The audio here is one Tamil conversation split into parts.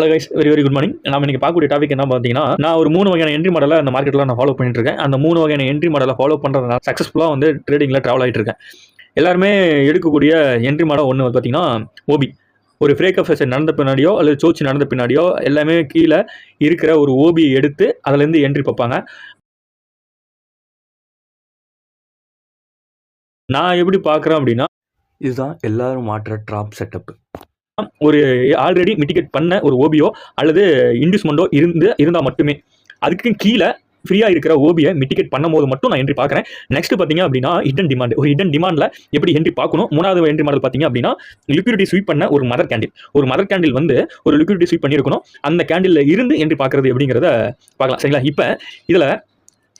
Hello guys very very good morning நம்ம இன்னைக்கு பார்க்கக்கூடிய டாபிக் என்ன பார்த்தீங்கன்னா நான் ஒரு மூணு வகையான என்ட்ரி மாடலை அந்த மார்க்கெட்டில் நான் ஃபாலோ பண்ணிட்டு இருக்கேன். அந்த மூணு வகையான என்ட்ரி மாடலை ஃபாலோ பண்ணுறதுனால சக்ஸஸ்ஃபுல்லாக வந்து ட்ரேடிங்கில் ட்ராவல் ஆகிட்டு இருக்கேன். எல்லாருமே எடுக்கக்கூடிய என்ட்ரி மாடல் ஒன்று வந்து பார்த்தீங்கன்னா ஓபி ஒரு ஃப்ரேக் ஆஃப் நடந்த பின்னாடியோ அல்லது சோச்சு நடந்த பின்னாடியோ எல்லாமே கீழே இருக்கிற ஒரு ஓபியை எடுத்து அதுலேருந்து என்ட்ரி பார்ப்பாங்க. நான் எப்படி பார்க்குறேன் அப்படின்னா இதுதான் எல்லாரும் மாற்ற ட்ராப் செட்டப் ஒரு ஆல்ரெடி மிட்டிகேட் பண்ண ஒரு ஓபியோ அல்லது இன்டியூஸ்மெண்ட்டோ இருந்து இருந்தால் மட்டுமே. அதுக்கு கீழே ஃப்ரீயாக இருக்கிற ஓபியை மிட்டிகேட் பண்ணும் போது மட்டும் நான் என்ட்ரி பார்க்குறேன். நெக்ஸ்ட் பார்த்தீங்க அப்படின்னா ஹிடன் டிமாண்ட் ஒரு ஹிடன் டிமாண்டில் எப்படி என்ட்ரி பார்க்கணும்? மூணாவது என்ட்ரி மாடல் பார்த்தீங்க அப்படின்னா லிக்விடிட்டி ஸ்வீப் பண்ண ஒரு மதர் கேண்டில் ஒரு மதர் கேண்டில் வந்து ஒரு லிக்விடிட்டி ஸ்வீப் பண்ணியிருக்கணும். அந்த கேண்டில் இருந்து என்ட்ரி பார்க்குறது அப்படிங்கிறத பார்க்கலாம். சரிங்களா? இப்போ இதில்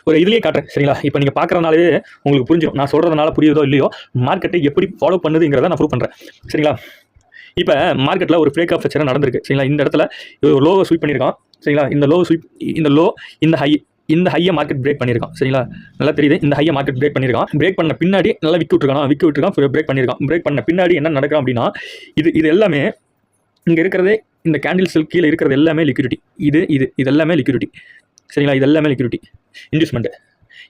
ஒரு இதுலேயே காட்டுறேன். சரிங்களா? இப்போ நீங்கள் பார்க்குறதுனாலே உங்களுக்கு புரிஞ்சிடும். நான் சொல்கிறதுனால புரியுதோ இல்லையோ? மார்க்கெட்டை எப்படி ஃபாலோ பண்ணுதுங்கிறத நான் ப்ரூவ் பண்ணுறேன் சரிங்களா? இப்போ மார்க்கெட்டில் ஒரு பிரேக் ஆஃப் செச்சராக நடந்திருக்கு. சரிங்களா? இந்த இடத்துல ஒரு லோவை ஸ்வீப் பண்ணியிருக்கான். சரிங்களா? இந்த லோ ஸ்வீப் இந்த லோ இந்த ஹை இந்த ஹையை மார்க்கெட் பிரேக் பண்ணியிருக்கான். சரிங்களா? நல்லா தெரியுது. இந்த ஹையை மார்க்கெட் பிரேக் பண்ணியிருக்கான். பிரேக் பண்ண பின்னாடி நல்லா விக்கு விட்டுருக்கான்? விக்கு விட்டுருக்கான். பிரேக் பண்ணியிருக்கான். பிரேக் பண்ண பின்னாடி என்ன நடக்கும் அப்படின்னா இது இது எல்லாமே இங்கே இருக்கிறதே இந்த கேண்டில் செல் கீழே இருக்கிறது எல்லாமே லிக்யூரிட்டி இது இது இது எல்லாமே லிக்யூரிட்டி சரிங்களா? இது எல்லாமே லிக்யூரிட்டி இன்வெஸ்ட்மெண்ட்டு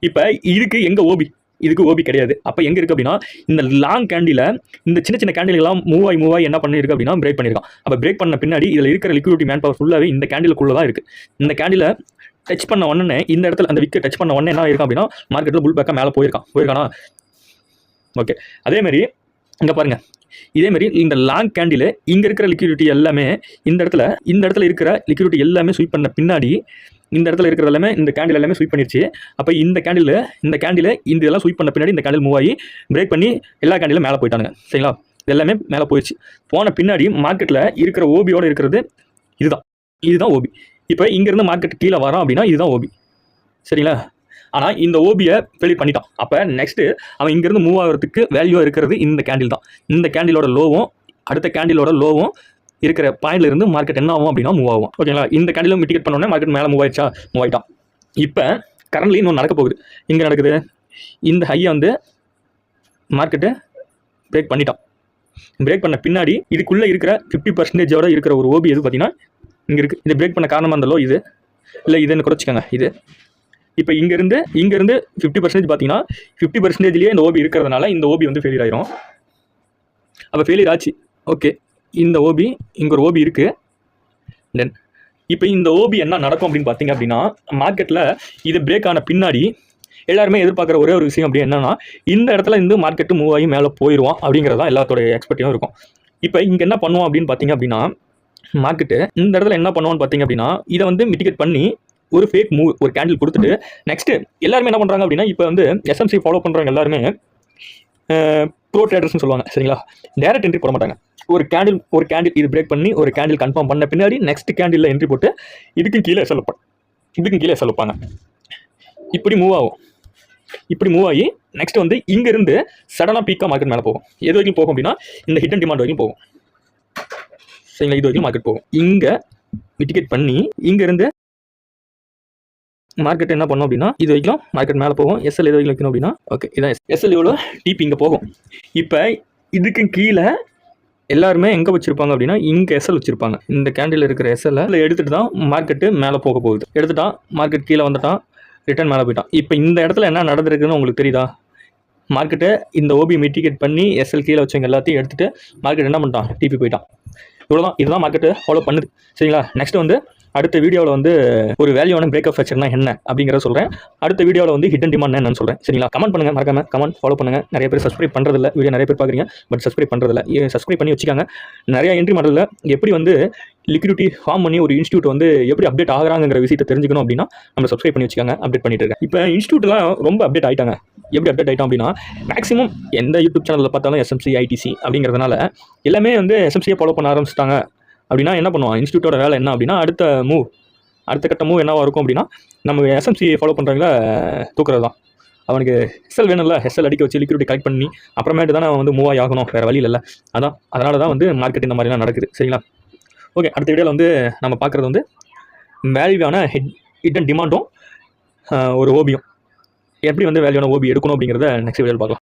இப்போ இதுக்கு எங்கே ஓபி இதுக்கு ஓபி கிடையாது. அப்போ எங்கே இருக்குது அப்படின்னா இந்த லாங் கேண்டில் இந்த சின்ன சின்ன கேண்டில்கள்லாம் மூவ் ஆகி மூவ் ஆகி என்ன பண்ணியிருக்கு அப்படின்னா பிரேக் பண்ணியிருக்கான் அப்போ பிரேக் பண்ண பின்னாடி இதில் இருக்கிற லிக்விடிட்டி மேன் பவர் ஃபுல்லாகவே இந்த கேண்டிலுக்குள்ளே தான் இருக்குது இந்த கேண்டில் டச் பண்ண உடனே இந்த இடத்துல அந்த விக்கெட் டச் பண்ண உடனே என்ன இருக்கும் அப்படின்னா மார்க்கெட்டில் புல் பேக்காக மேலே போயிருக்கான். போயிருக்கானா? ஓகே அதேமாரி இங்கே பாருங்க. இதேமாரி இந்த லாங் கேண்டில் இங்கே இருக்கிற லிக்விடிட்டி எல்லாமே இந்த இடத்துல இந்த இடத்துல இருக்கிற லிக்விடிட்டி எல்லாமே ஸ்வீப் பண்ண பின்னாடி இந்த இடத்துல இருக்கிறது எல்லாமே இந்த கேண்டில் எல்லாமே ஸ்வீப் பண்ணிருச்சு. அப்போ இந்த கேண்டில் இந்த கேண்டில் இந்த இதெல்லாம் ஸ்வீப் பண்ண பின்னாடி இந்த கேண்டில் மூவ் ஆகி பிரேக் பண்ணி எல்லா கேண்டிலும் மேலே போயிட்டாங்க சரிங்களா? எல்லாமே மேலே போயிடுச்சு போன பின்னாடி மார்க்கெட்டில் இருக்கிற ஓபியோடு இருக்கிறது இதுதான். இதுதான் ஓபி இப்போ இங்கேருந்து மார்க்கெட் கீழே வரோம் அப்படின்னா இதுதான் ஓபி சரிங்களா? ஆனால் இந்த ஓபியை ஃபெயிலியர் பண்ணிட்டான். அப்போ நெக்ஸ்ட்டு அவன் இங்கேருந்து மூவ் ஆகிறதுக்கு வேல்யூவாக இருக்கிறது இந்த கேண்டில் தான். இந்த கேண்டிலோட லோவும் அடுத்த கேண்டிலோட லோவும் இருக்கிற பாயிண்ட்ல இருந்து மார்க்கெட் என்ன ஆகும் அப்படின்னா மூவ் ஆகும். ஓகேங்களா இந்த கேண்டிலும் மிட்டிகேட் பண்ணோன்னே மார்க்கெட் மேலே மூவ் ஆயிடுச்சா? மூவ் ஆகிட்டான் இப்போ கரண்ட்லி இன்னும் நடக்க போகுது. இங்கே நடக்குது? இந்த ஹையை வந்து மார்க்கெட்டு பிரேக் பண்ணிட்டான். பிரேக் பண்ண பின்னாடி இதுக்குள்ளே இருக்கிற ஃபிஃப்டி பர்சன்டேஜோட இருக்கிற ஒரு ஓபி எது பார்த்தீங்கன்னா இங்கே இருக்குது இது பிரேக் பண்ண காரணமாக இருந்தாலோ இது? இல்லை இதுன்னு குறைச்சிக்கோங்க இது. இப்போ இங்கேருந்து இங்கேருந்து ஃபிஃப்டி பர்சன்டேஜ் பார்த்தீங்கன்னா ஃபிஃப்டி பர்சன்டேஜ்லேயே இந்த ஓபி இருக்கிறதுனால இந்த ஓபி வந்து ஃபெயிலியர் ஆயிரும். அப்போ ஃபெயிலியர் ஆச்சு. ஓகே இந்த ஓபி இங்கே ஒரு ஓபி இருக்குது தென் இப்போ இந்த ஓபி என்ன நடக்கும் அப்படின்னு பார்த்தீங்க அப்படின்னா மார்க்கெட்டில் இது பிரேக் ஆன பின்னாடி எல்லாருமே எதிர்பார்க்குற ஒரே ஒரு விஷயம் அப்படி என்னன்னா இந்த இடத்துல இருந்து மார்க்கெட்டு மூவ் ஆகி மேலே போயிடுவான் அப்படிங்கிறதா எல்லாத்தோடைய எல்லாத்தோட எக்ஸ்பெக்டிவும் இருக்கும். இப்போ இங்கே என்ன பண்ணுவோம் அப்படின்னு பார்த்தீங்க அப்படின்னா மார்க்கெட்டு இந்த இடத்துல என்ன பண்ணுவான்னு பார்த்தீங்க அப்படின்னா இதை வந்து மிட்டிகேட் பண்ணி ஒரு ஃபேக் மூவ் ஒரு கேண்டில் கொடுத்துட்டு நெக்ஸ்ட்டு எல்லாருமே என்ன பண்ணுறாங்க அப்படின்னா இப்போ வந்து எஸ்எம்சி ஃபாலோ பண்ணுறாங்க எல்லாருமே ப்ரோ ட்ரேடர்ஸ்னு சொல்லுவாங்க சரிங்களா? டேரக்ட் என்ட்ரி போட மாட்டாங்க. ஒரு கேண்டில் ஒரு கேண்டில் இது பிரேக் பண்ணி ஒரு கேண்டில் கன்ஃபார்ம் பண்ண பின்னாடி நெக்ஸ்ட் கேண்டில் என்ட்ரி போட்டு இதுக்கும் கீழே சொல்லப்பான் இதுக்கும் கீழே சொல்லப்பாங்க இப்படி மூவ் ஆகும். இப்படி மூவ் ஆகி நெக்ஸ்ட் வந்து இங்கேருந்து சடனாக பீக்காக மார்க்கெட் மேலே போகும். எது வரைக்கும் போகும் அப்படின்னா இந்த ஹிட் அண்ட் டிமாண்ட் வரைக்கும் போகும். சரிங்களா? இது வரைக்கும் மார்க்கெட் போகும். இங்கே மிட்டிகேட் பண்ணி இங்கேருந்து மார்க்கெட் என்ன பண்ணும் அப்படின்னா இது வரைக்கும் மார்க்கெட் மேலே போகும். எஸ்எல் எது வரைக்கும் வைக்கணும் அப்படின்னா ஓகே இதான் எஸ்எல் எவ்வளோ டிபி இங்கே போகும். இப்போ இதுக்கு கீழே எல்லாருமே எங்கே வச்சுருப்பாங்க அப்படின்னா இங்கே எஸ்எல் வச்சுருப்பாங்க. இந்த கேண்டில் இருக்கிற எஸ்எல்ல எடுத்துகிட்டு தான் மார்க்கெட்டு மேலே போக போகுது. எடுத்துட்டான் மார்க்கெட் கீழே வந்துட்டான் ரிட்டர்ன் மேலே போயிட்டான். இப்போ இந்த இடத்துல என்ன நடந்திருக்குன்னு உங்களுக்கு தெரியுதா? மார்க்கெட்டை இந்த ஓபி மிட்டிகேட் பண்ணி எஸ்எல் கீழே வச்சவங்க எல்லாத்தையும் எடுத்துகிட்டு மார்க்கெட் என்ன பண்ணிட்டான்? டிபி போயிட்டான். இவ்வளோதான் இதுதான் மார்க்கெட்டு ஃபாலோ பண்ணுது. சரிங்களா? நெக்ஸ்ட் வந்து அடுத்த வீடியோவில் வந்து ஒரு வேல்யூவான பிரேக்கப் ஃபேக்சர்னா என்ன அப்படிங்கிறத சொல்கிறேன் அடுத்த வீடியோவில் வந்து ஹிடன் டிமாண்ட் என்னன்னு சொல்கிறேன் சரிங்களா? கமெண்ட் பண்ணுங்கள் மறக்காம கமெண்ட் ஃபாலோ பண்ணுங்கள் நிறைய பேர் சப்ஸ்கிரைப் பண்ணுறதில்ல வீடியோ நிறைய பேர் பார்க்குறீங்க பட் சப்ஸ்கிரைப் பண்ணுறதில்ல சப்ஸ்கிரைப் பண்ணி வச்சுக்காங்க. நிறைய என்ட்ரி மாடலில் எப்படி வந்து லிக்விடிட்டி ஃபார்ம் பண்ணி ஒரு இன்ஸ்டியூட் வந்து எப்படி அப்டேட் ஆகிறாங்கிற விஷயத்தை தெரிஞ்சுக்கணும் அப்படின்னா நம்ம சப்ஸ்கிரைப் பண்ணி வச்சுக்காங்க அப்டேட் பண்ணிட்டு இருக்கேன். இப்போ இன்ஸ்டியூட்லாம் ரொம்ப அப்டேட் ஆயிட்டாங்க. எப்படி அப்டேட் ஆகிட்டோம் அப்படின்னா மேக்ஸிமம் எந்த யூடியூப் சேனலில் பார்த்தாலும் எஸ்எம்சி ஐடிசி அப்படிங்கிறதுனால எல்லாமே வந்து எஸ்எம்சியை ஃபாலோ பண்ண ஆரம்பிச்சிட்டாங்க. அப்படின்னா என்ன பண்ணுவான் இன்ஸ்டியூட்டோட வேலை என்ன அப்படின்னா அடுத்த மூவ் அடுத்த கட்ட மூவ் என்னவாக இருக்கும் அப்படின்னா நம்ம எஸ்எம்சி ஃபாலோ பண்ணுறவங்கள தூக்குறது தான் அவனுக்கு ஹெஸ்எல் வேணும்ல ஹெஸ்எல் அடிக்க வச்சு லிக்விடிட்டி கலெக்ட் பண்ணி அப்புறமேட்டு தானே அவன் வந்து மூவ் ஆகணும் வேறு வழி இல்லை. அதான் அதனால தான் வந்து மார்க்கெட் இந்த மாதிரிலாம் நடக்குது சரிங்களா? ஓகே அடுத்த வீடியோவில் வந்து நம்ம பார்க்குறது வந்து வேல்யூவான ஹெட் ஹிட் அண்ட் டிமாண்டும் ஒரு ஓபியும் எப்படி வந்து வேல்யூவான ஓபி எடுக்கணும் அப்படிங்கிறத நெக்ஸ்ட் வீடியோவில் பார்க்கலாம்.